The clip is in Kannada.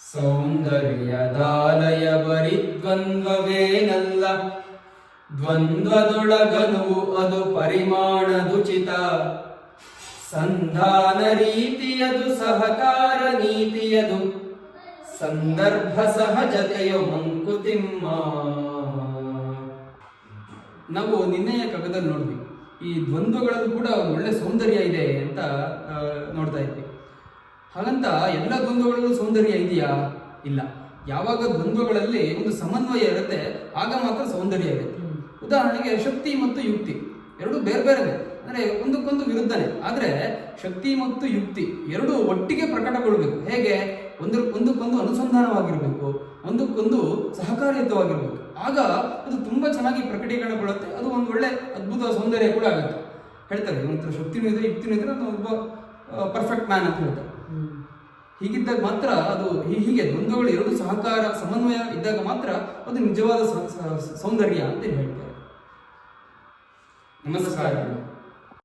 ಸೌಂದರ್ಯದಾಲಯ ಬರಿ ದ್ವಂದ್ವವೇನಲ್ಲ ದ್ವಂದ್ವದೊಳಗನುವು ಅದು ಪರಿಮಾಣದುಚಿತ ಸಂಧಾನ ರೀತಿಯದು ಸಹಕಾರ ನೀತಿಯದು. ಸಂದರ್ಭ ಸಹಜತೆಯು ಮಂಕುತಿಮ್ಮ. ನಾವು ನಿನ್ನೆಯ ಕಗದಲ್ಲಿ ನೋಡಿದ್ವಿ. ಈ ದ್ವಂದ್ವಗಳಲ್ಲೂ ಕೂಡ ಒಳ್ಳೆ ಸೌಂದರ್ಯ ಇದೆ ಅಂತ ನೋಡ್ತಾ ಇದ್ವಿ. ಹಾಗಂತ ಎಲ್ಲ ದ್ವಂದ್ವಗಳಲ್ಲೂ ಸೌಂದರ್ಯ ಇದೆಯಾ? ಇಲ್ಲ. ಯಾವಾಗ ದ್ವಂದ್ವಗಳಲ್ಲಿ ಒಂದು ಸಮನ್ವಯ ಇರುತ್ತೆ ಆಗ ಮಾತ್ರ ಸೌಂದರ್ಯ ಇರುತ್ತೆ. ಉದಾಹರಣೆಗೆ ಶಕ್ತಿ ಮತ್ತು ಯುಕ್ತಿ. ಎರಡು ಬೇರೆ ಬೇರೆನೆ. ಅಂದ್ರೆ ಒಂದಕ್ಕೊಂದು ವಿರುದ್ಧನೇ. ಆದ್ರೆ ಶಕ್ತಿ ಮತ್ತು ಯುಕ್ತಿ ಎರಡು ಒಟ್ಟಿಗೆ ಪ್ರಕಟಗೊಳ್ಬೇಕು. ಹೇಗೆ? ಒಂದು ಒಂದಕ್ಕೊಂದು ಅನುಸಂಧಾನವಾಗಿರಬೇಕು ಒಂದಕ್ಕೊಂದು ಸಹಕಾರಿಯುತವಾಗಿರಬೇಕು ಆಗ ಅದು ತುಂಬಾ ಚೆನ್ನಾಗಿ ಪ್ರಕಟೀಕರಣಗೊಳ್ಳುತ್ತೆ. ಅದು ಒಂದು ಒಳ್ಳೆ ಅದ್ಭುತ ಸೌಂದರ್ಯ ಕೂಡ ಆಗುತ್ತೆ. ಹೇಳ್ತಾರೆ ಒಂಥರ ಶಕ್ತಿನೂ ಇದೆ ಯುಕ್ತಿನೂ ಇದ್ರೆ ಅದು ಒಬ್ಬ ಪರ್ಫೆಕ್ಟ್ ಮ್ಯಾನ್ ಅಂತ ಹೇಳ್ತಾರೆ. ಹೀಗಿದ್ದಾಗ ಮಾತ್ರ ಅದು ಹೀಗೆ ದ್ವಂದ್ವಗಳು ಎರಡು ಸಹಕಾರ, ಸಮನ್ವಯ ಇದ್ದಾಗ ಮಾತ್ರ ಅದು ನಿಜವಾದ ಸೌಂದರ್ಯ ಅಂತ ಹೇಳ್ತಾರೆ. ನಮಸ್ಕಾರಗಳು